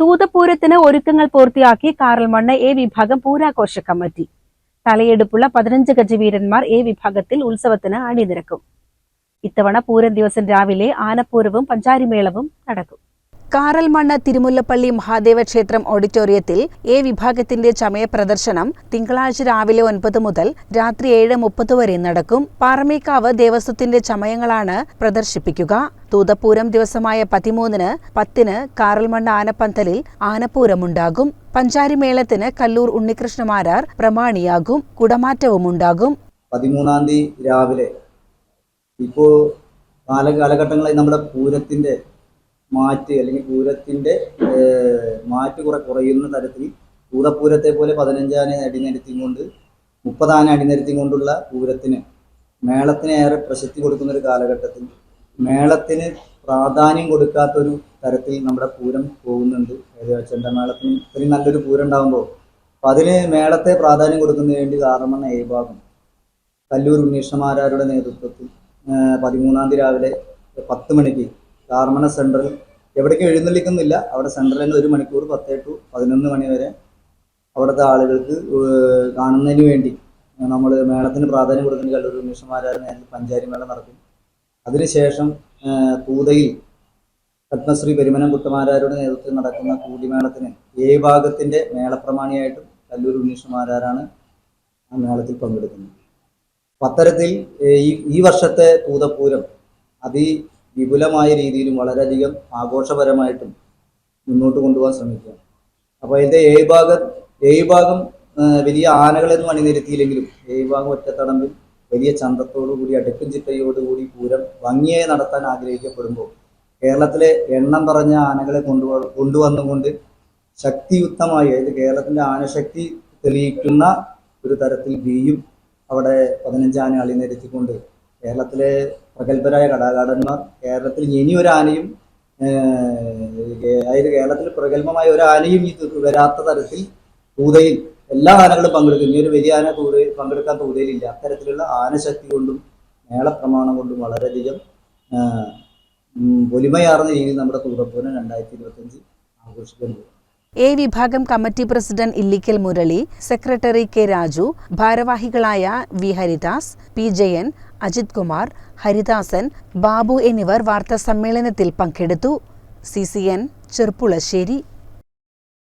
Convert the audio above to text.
തൂതപൂരത്തിന് ഒരുക്കങ്ങൾ പൂർത്തിയാക്കി കാറൽമണ്ണ് എ വിഭാഗം പൂരാഘോഷ കമ്മിറ്റി തലയെടുപ്പുള്ള പതിനഞ്ച് ഗജവീരന്മാർ എ വിഭാഗത്തിൽ ഉത്സവത്തിന് അണിനിരക്കും. ഇത്തവണ പൂരം ദിവസം രാവിലെ ആനപ്പൂരവും പഞ്ചാരിമേളവും നടക്കും. കാറൽമണ്ണ് തിരുമുല്ലപ്പള്ളി മഹാദേവ ക്ഷേത്രം ഓഡിറ്റോറിയത്തിൽ എ വിഭാഗത്തിന്റെ ചമയ പ്രദർശനം തിങ്കളാഴ്ച രാവിലെ ഒൻപത് മുതൽ രാത്രി ഏഴ് മുപ്പത് വരെ നടക്കും. പാറമേക്കാവ് ദേവസ്വത്തിന്റെ ചമയങ്ങളാണ് പ്രദർശിപ്പിക്കുക. തൂതപ്പൂരം ദിവസമായ പതിമൂന്നിന് പത്തിന് കാറൽമണ്ണ് ആനപ്പന്തലിൽ ആനപ്പൂരമുണ്ടാകും. പഞ്ചാരിമേളത്തിന് കല്ലൂർ ഉണ്ണികൃഷ്ണമാരാർ പ്രമാണിയാകും. കുടമാറ്റവും ഉണ്ടാകും പതിമൂന്നാം തീയതി രാവിലെ. ഇപ്പോൾ കാല കാലഘട്ടങ്ങളായി നമ്മുടെ പൂരത്തിന്റെ മാറ്റ് അല്ലെങ്കിൽ പൂരത്തിന്റെ മാറ്റ് കുറെ കുറയുന്ന തരത്തിൽ പൂതപ്പൂരത്തെ പോലെ പതിനഞ്ചാന അടിനിരത്തിയും കൊണ്ട് മുപ്പതാന അടിനിരത്തിയും കൊണ്ടുള്ള പൂരത്തിന് മേളത്തിന് ഏറെ പ്രശസ്തി കൊടുക്കുന്ന ഒരു കാലഘട്ടത്തിൽ മേളത്തിന് പ്രാധാന്യം കൊടുക്കാത്തൊരു തരത്തിൽ നമ്മുടെ പൂരം പോകുന്നുണ്ട്. ചെണ്ടമേളത്തിന് ഇത്രയും നല്ലൊരു പൂരം ഉണ്ടാകുമ്പോൾ അപ്പം അതിന് മേളത്തെ പ്രാധാന്യം കൊടുക്കുന്നതിന് വേണ്ടി കാരണമെന്ന ഏഭാഗം ഭാഗം കല്ലൂർ ഉണ്ണീഷമാരാരുടെ നേതൃത്വത്തിൽ പതിമൂന്നാം തീയതി രാവിലെ പത്ത് മണിക്ക് കാർമണ സെൻട്രൽ. എവിടേക്കും എഴുന്നള്ളിക്കുന്നില്ല. അവിടെ സെൻട്രലിൽ നിന്ന് ഒരു മണിക്കൂർ പത്തേ ടു പതിനൊന്ന് മണി വരെ അവിടുത്തെ ആളുകൾക്ക് കാണുന്നതിന് വേണ്ടി നമ്മൾ മേളത്തിന് പ്രാധാന്യം കൊടുക്കുന്ന കല്ലൂർ മിഷന്മാരായ നേരം പഞ്ചാരി മേള നടക്കും. അതിനുശേഷം കൂതയിൽ പത്മശ്രീ പെരുമനം കുട്ടമാരാരുടെ നേതൃത്വത്തിൽ നടക്കുന്ന കൂടിമേളത്തിന് ഏ ഭാഗത്തിന്റെ മേളപ്രമാണിയായിട്ടും കല്ലൂർ ഉണ്ണീഷ്ണമാരാരാണ് ആ മേളത്തിൽ പങ്കെടുക്കുന്നത്. അത്തരത്തിൽ ഈ ഈ വർഷത്തെ പൂതപ്പൂരം അതിവിപുലമായ രീതിയിലും വളരെയധികം ആഘോഷപരമായിട്ടും മുന്നോട്ട് കൊണ്ടുപോകാൻ ശ്രമിക്കുക. അപ്പോൾ ഇതിന്റെ എ ഭാഗം എ ഭാഗം വലിയ ആനകളൊന്നും അണിനിരത്തിയില്ലെങ്കിലും എ ഭാഗം ഒറ്റത്തടമ്പിൽ വലിയ ചന്തത്തോടു കൂടി അടുക്കും ചിട്ടയോടുകൂടി പൂരം ഭംഗിയായി നടത്താൻ ആഗ്രഹിക്കപ്പെടുമ്പോൾ കേരളത്തിലെ എണ്ണം പറഞ്ഞ ആനകളെ കൊണ്ടു കൊണ്ടുവന്നുകൊണ്ട് ശക്തിയുക്തമായി അതായത് കേരളത്തിന്റെ ആനശക്തി തെളിയിക്കുന്ന ഒരു തരത്തിൽ ബിയും അവിടെ പതിനഞ്ച് ആന അണിനിരത്തിക്കൊണ്ട് കേരളത്തിലെ പ്രഗത്ഭരായ കലാകാരന്മാർ കേരളത്തിൽ ഇനി ഒരു ആനയും അതായത് കേരളത്തിൽ പ്രഗത്ഭമായ ഒരു ആനയും ഈ വരാത്ത തരത്തിൽ കൂതയിൽ എല്ലാ ആനകളും പങ്കെടുക്കും. ഇനി ഒരു വലിയ ആന തൂതയിൽ പങ്കെടുക്കാൻ തൂതയിലില്ല അത്തരത്തിലുള്ള ആനശക്തി കൊണ്ടും മേളപ്രമാണം കൊണ്ടും വളരെയധികം പൊലിമയാർന്ന രീതിയിൽ നമ്മുടെ തൂതപ്പൂരം രണ്ടായിരത്തി ഇരുപത്തഞ്ച് ആഘോഷിക്കാൻ പോകും എ വിഭാഗം committee president Illikkal Murali secretary K Raju ഭാരവാഹികളായ വി ഹരിദാസ് പി ജയൻ അജിത് കുമാർ ഹരിദാസൻ ബാബു എന്നിവർ വാർത്താ സമ്മേളനത്തിൽ പങ്കെടുത്തു. C C N Cherpulassery.